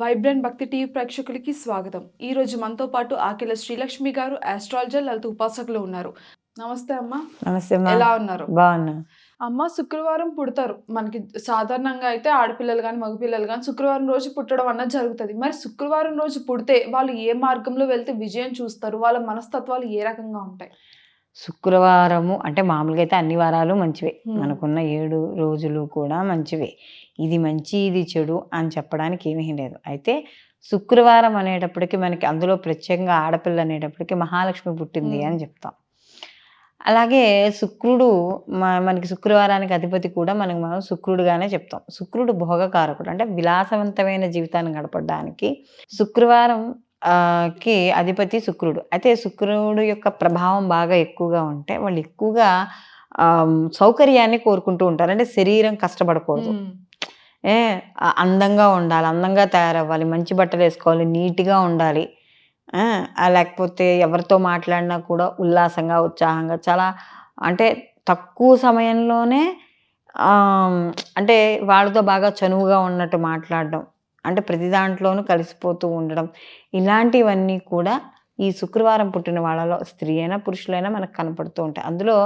Vibrant భక్తి TV ప్రేక్షకులకి స్వాగతం. ఈ రోజు మనతో పాటు ఆకెల శ్రీలక్ష్మి గారు ఆస్ట్రాలజర్ లలిత ఉపాసకులు ఉన్నారు. నమస్తే అమ్మా. నమస్తే ఎలా ఉన్నారు? బాగున్నా. అమ్మ శుక్రవారం పుడతారు. మనకి సాధారణంగా అయితే ఆడపిల్లలు కానీ మగపిల్లలు కానీ శుక్రవారం రోజు పుట్టడం అన్నది జరుగుతుంది. మరి శుక్రవారం రోజు పుడితే వాళ్ళు ఏ మార్గంలో వెళ్తే విజయం చూస్తారు? వాళ్ళ మనస్తత్వాలు ఏ రకంగా ఉంటాయి? శుక్రవారము అంటే మామూలుగా అయితే అన్ని వారాలు మంచివే. మనకున్న ఏడు రోజులు కూడా మంచివే. ఇది మంచి ఇది చెడు అని చెప్పడానికి ఏమీ లేదు. అయితే శుక్రవారం అనేటప్పటికి మనకి అందులో ప్రత్యేకంగా ఆడపిల్ల అనేటప్పటికి మహాలక్ష్మి పుట్టింది. అని చెప్తాం. అలాగే శుక్రుడు మనకి శుక్రవారానికి అధిపతి కూడా మనకి మనం శుక్రుడుగానే చెప్తాం. శుక్రుడు భోగకారకుడు అంటే విలాసవంతమైన జీవితాన్ని గడపడానికి శుక్రవారం కి అధిపతి శుక్రుడు. అయితే శుక్రుడు యొక్క ప్రభావం బాగా ఎక్కువగా ఉంటే వాళ్ళు ఎక్కువగా సౌకర్యాన్ని కోరుకుంటూ ఉంటారు. అంటే శరీరం కష్టపడకూడదు. ఏ అందంగా ఉండాలి అందంగా తయారవ్వాలి మంచి బట్టలు వేసుకోవాలి నీట్గా ఉండాలి. లేకపోతే ఎవరితో మాట్లాడినా కూడా ఉల్లాసంగా ఉత్సాహంగా చాలా అంటే తక్కువ సమయంలోనే అంటే వాళ్ళతో బాగా చనువుగా ఉన్నట్టు మాట్లాడడం. అంటే ప్రతి దాంట్లోనూ కలిసిపోతూ ఉండడం. ఇలాంటివన్నీ కూడా ఈ శుక్రవారం పుట్టిన వాళ్ళలో స్త్రీ అయినా పురుషులైనా మనకు కనపడుతూ ఉంటాయి. అందులో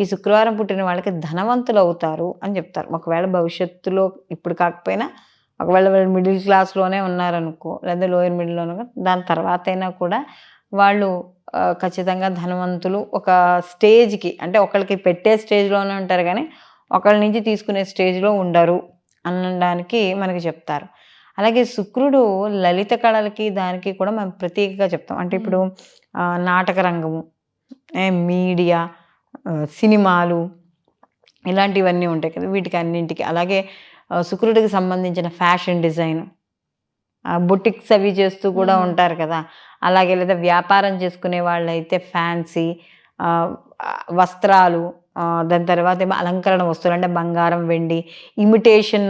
ఈ శుక్రవారం పుట్టిన వాళ్ళకి ధనవంతులు అవుతారు అని చెప్తారు. ఒకవేళ భవిష్యత్తులో ఇప్పుడు కాకపోయినా ఒకవేళ వాళ్ళు మిడిల్ క్లాస్లోనే ఉన్నారనుకో లేదా లోయర్ మిడిల్లోనో దాని తర్వాత అయినా కూడా వాళ్ళు ఖచ్చితంగా ధనవంతులు ఒక స్టేజ్కి అంటే ఒకళ్ళకి పెట్టే స్టేజ్లోనే ఉంటారు కానీ ఒకళ్ళ నుంచి తీసుకునే స్టేజ్లో ఉండరు అనడానికి మనకి చెప్తారు. అలాగే శుక్రుడు లలిత కళలకి దానికి కూడా మనం ప్రత్యేకంగా చెప్తాం. అంటే ఇప్పుడు నాటక రంగము మీడియా సినిమాలు ఇలాంటివన్నీ ఉంటాయి కదా వీటికి అన్నింటికి. అలాగే శుక్రుడికి సంబంధించిన ఫ్యాషన్ డిజైన్ బొటిక్స్ అవి చేస్తూ కూడా. ఉంటారు కదా. అలాగే లేదా వ్యాపారం చేసుకునే వాళ్ళైతే ఫ్యాన్సీ వస్త్రాలు దాని తర్వాత ఏమో అలంకరణ వస్తువులు అంటే బంగారం వెండి ఇమిటేషన్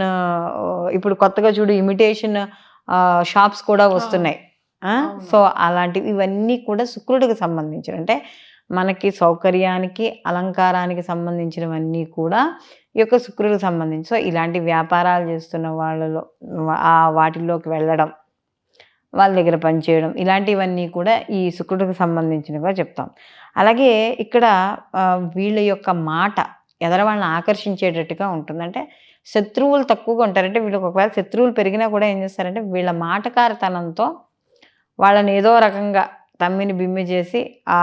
ఇప్పుడు కొత్తగా చూడు ఇమిటేషన్ షాప్స్ కూడా వస్తున్నాయి. సో అలాంటివి ఇవన్నీ కూడా శుక్రుడికి సంబంధించిన అంటే మనకి సౌకర్యానికి అలంకారానికి సంబంధించినవన్నీ కూడా ఈ యొక్క శుక్రుడికి సంబంధించి. సో ఇలాంటి వ్యాపారాలు చేస్తున్న వాళ్ళలో ఆ వాటిల్లోకి వెళ్ళడం వాళ్ళ దగ్గర పనిచేయడం ఇలాంటివన్నీ కూడా ఈ శుక్రుడికి సంబంధించినవిగా చెప్తాం. అలాగే ఇక్కడ వీళ్ళ యొక్క మాట ఎదర వాళ్ళని ఆకర్షించేటట్టుగా ఉంటుందంటే శత్రువులు తక్కువగా ఉంటారంటే వీళ్ళకి ఒకవేళ శత్రువులు పెరిగినా కూడా ఏం చేస్తారంటే వీళ్ళ మాటకారితనంతో వాళ్ళని ఏదో రకంగా తమ్మిని బిమ్మి చేసి ఆ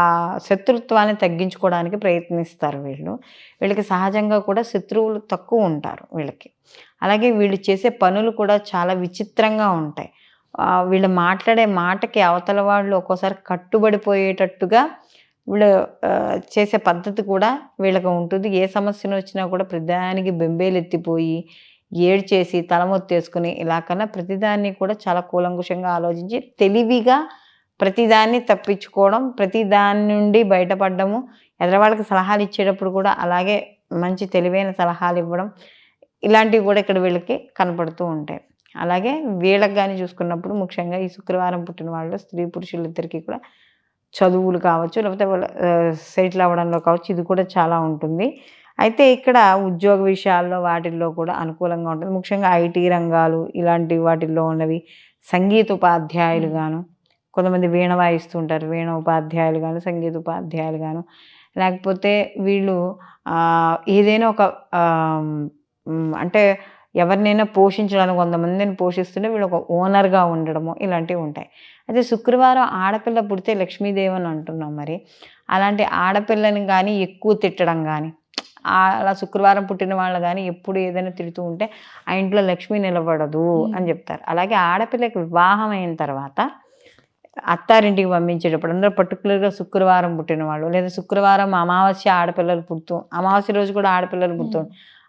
శత్రుత్వాన్ని తగ్గించుకోవడానికి ప్రయత్నిస్తారు వీళ్ళు. వీళ్ళకి సహజంగా కూడా శత్రువులు తక్కువ ఉంటారు వీళ్ళకి. అలాగే వీళ్ళు చేసే పనులు కూడా చాలా విచిత్రంగా ఉంటాయి. వీళ్ళు మాట్లాడే మాటకి అవతల వాళ్ళు ఒక్కోసారి కట్టుబడిపోయేటట్టుగా వీళ్ళు చేసే పద్ధతి కూడా వీళ్ళకి ఉంటుంది. ఏ సమస్యను వచ్చినా కూడా ప్రతిదానికి బెంబేలెత్తిపోయి ఏడ్చేసి తలమొత్తేసుకుని ఇలా కన్నా ప్రతిదాన్ని కూడా చాలా కూలంకుషంగా ఆలోచించి తెలివిగా ప్రతిదాన్ని తప్పించుకోవడం ప్రతిదాని నుండి బయటపడడము ఎదరవాళ్ళకి సలహాలు ఇచ్చేటప్పుడు కూడా అలాగే మంచి తెలివైన సలహాలు ఇవ్వడం ఇలాంటివి కూడా ఇక్కడ వీళ్ళకి కనపడుతూ ఉంటాయి. అలాగే వీళ్ళకి కానీ చూసుకున్నప్పుడు ముఖ్యంగా ఈ శుక్రవారం పుట్టిన వాళ్ళు స్త్రీ పురుషులు ఇద్దరికీ కూడా చదువులు కావచ్చు లేకపోతే వాళ్ళ సెటిల్ అవ్వడంలో కావచ్చు ఇది కూడా చాలా ఉంటుంది. అయితే ఇక్కడ ఉద్యోగ విషయాల్లో వాటిల్లో కూడా అనుకూలంగా ఉంటుంది. ముఖ్యంగా ఐటీ రంగాలు ఇలాంటి వాటిల్లో ఉన్నవి సంగీత ఉపాధ్యాయులు గాను కొంతమంది వీణ వాయిస్తుంటారు వీణ ఉపాధ్యాయులు గాను సంగీత ఉపాధ్యాయులు గాను. లేకపోతే వీళ్ళు ఏదైనా ఒక అంటే ఎవరినైనా పోషించడానికి కొంతమందిని పోషిస్తుంటే వీళ్ళు ఒక ఓనర్గా ఉండడము ఇలాంటివి ఉంటాయి. అయితే శుక్రవారం ఆడపిల్ల పుడితే లక్ష్మీదేవి అని అంటున్నాం మరి. అలాంటి ఆడపిల్లని కానీ ఎక్కువ తిట్టడం కానీ అలా శుక్రవారం పుట్టిన వాళ్ళు కానీ ఎప్పుడు ఏదైనా తిడుతూ ఉంటే ఆ ఇంట్లో లక్ష్మి నిలబడదు అని చెప్తారు. అలాగే ఆడపిల్లకి వివాహం అయిన తర్వాత అత్తారింటికి పంపించేటప్పుడు అందరూ పర్టికులర్గా శుక్రవారం పుట్టిన వాళ్ళు లేదా శుక్రవారం అమావాస్య ఆడపిల్లలు పుడుతూ అమావాస్య రోజు కూడా ఆడపిల్లలు పుడుతూ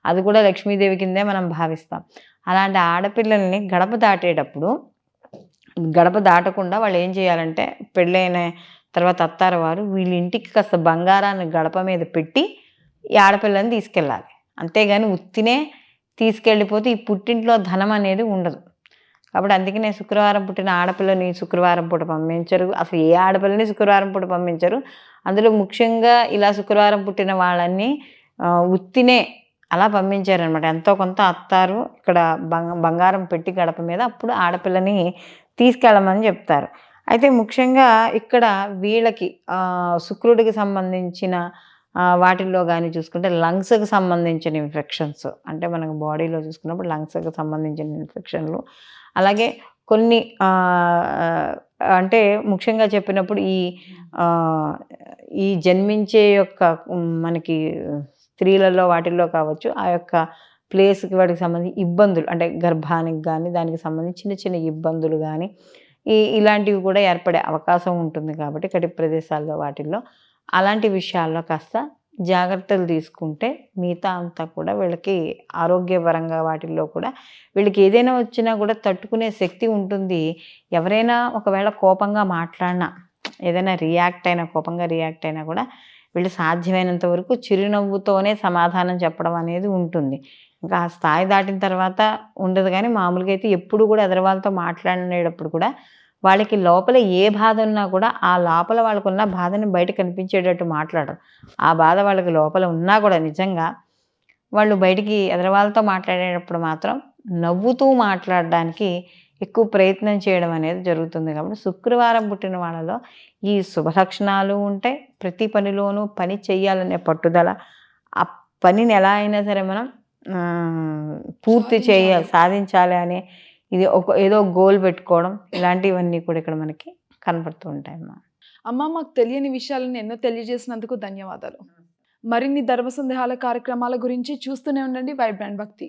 అది కూడా లక్ష్మీదేవి కిందే మనం భావిస్తాం. అలాంటి ఆడపిల్లల్ని గడప దాటేటప్పుడు గడప దాటకుండా వాళ్ళు ఏం చేయాలంటే పెళ్ళైన తర్వాత అత్తారు వారు వీళ్ళ ఇంటికి కాస్త బంగారాన్ని గడప మీద పెట్టి ఈ ఆడపిల్లని తీసుకెళ్ళాలి. అంతేగాని ఉత్తినే తీసుకెళ్ళిపోతే ఈ పుట్టింట్లో ధనం అనేది ఉండదు. కాబట్టి అందుకనే శుక్రవారం పుట్టిన ఆడపిల్లని శుక్రవారం పూట పంపించరు. అసలు ఏ ఆడపిల్లని శుక్రవారం పూట పంపించరు. అందులో ముఖ్యంగా ఇలా శుక్రవారం పుట్టిన వాళ్ళని ఉత్తినే అలా పంపించారనమాట ఎంతో కొంత అత్తారు ఇక్కడ బంగ బంగారం పెట్టి గడప మీద అప్పుడు ఆడపిల్లని తీసుకెళ్ళమని చెప్తారు. అయితే ముఖ్యంగా ఇక్కడ వీళ్ళకి శుక్రుడికి సంబంధించిన వాటిల్లో కానీ చూసుకుంటే లంగ్స్కి సంబంధించిన ఇన్ఫెక్షన్స్ అంటే మనకు బాడీలో చూసుకున్నప్పుడు లంగ్స్కి సంబంధించిన ఇన్ఫెక్షన్లు అలాగే కొన్ని అంటే ముఖ్యంగా చెప్పినప్పుడు ఈ ఈ జన్మించే యొక్క మనకి స్త్రీలలో వాటిల్లో కావచ్చు ఆ యొక్క ప్లేస్కి వాటికి సంబంధించి ఇబ్బందులు అంటే గర్భానికి కానీ దానికి సంబంధించి చిన్న చిన్న ఇబ్బందులు కానీ ఈ ఇలాంటివి కూడా ఏర్పడే అవకాశం ఉంటుంది కాబట్టి కటి ప్రదేశాల్లో వాటిల్లో. అలాంటి విషయాల్లో కాస్త జాగ్రత్తలు తీసుకుంటే మిగతా అంతా కూడా వీళ్ళకి ఆరోగ్యపరంగా వాటిల్లో కూడా వీళ్ళకి ఏదైనా వచ్చినా కూడా తట్టుకునే శక్తి ఉంటుంది. ఎవరైనా ఒకవేళ కోపంగా మాట్లాడినా ఏదైనా రియాక్ట్ అయినా కోపంగా రియాక్ట్ అయినా కూడా వీళ్ళు సాధ్యమైనంత వరకు చిరునవ్వుతోనే సమాధానం చెప్పడం అనేది ఉంటుంది. ఇంకా ఆ స్థాయి దాటిన తర్వాత ఉండదు కానీ మామూలుగా అయితే ఎప్పుడు కూడా ఎదరవాళ్ళతో మాట్లాడేటప్పుడు కూడా వాళ్ళకి లోపల ఏ బాధ ఉన్నా కూడా ఆ లోపల వాళ్ళకున్న బాధని బయట కనిపించేటట్టు మాట్లాడరు. ఆ బాధ వాళ్ళకి లోపల ఉన్నా కూడా నిజంగా వాళ్ళు బయటికి ఎదరవాళ్ళతో మాట్లాడేటప్పుడు మాత్రం నవ్వుతూ మాట్లాడడానికి ఎక్కువ ప్రయత్నం చేయడం అనేది జరుగుతుంది కాబట్టి శుక్రవారం పుట్టిన వాళ్ళలో ఈ శుభలక్షణాలు ఉంటాయి. ప్రతి పనిలోనూ పని చెయ్యాలనే పట్టుదల ఆ పనిని ఎలా అయినా సరే మనం పూర్తి చేయాలి సాధించాలి అనే ఇది ఒక ఏదో గోల్ పెట్టుకోవడం ఇలాంటివన్నీ కూడా ఇక్కడ మనకి కనపడుతూ ఉంటాయి అన్నమాట అమ్మ మాకు తెలియని విషయాలను ఎన్నో తెలియజేసినందుకు ధన్యవాదాలు. మరిన్ని ధర్మ సందేహాల కార్యక్రమాల గురించి చూస్తూనే ఉండండి. వైబ్రాండ్ భక్తి.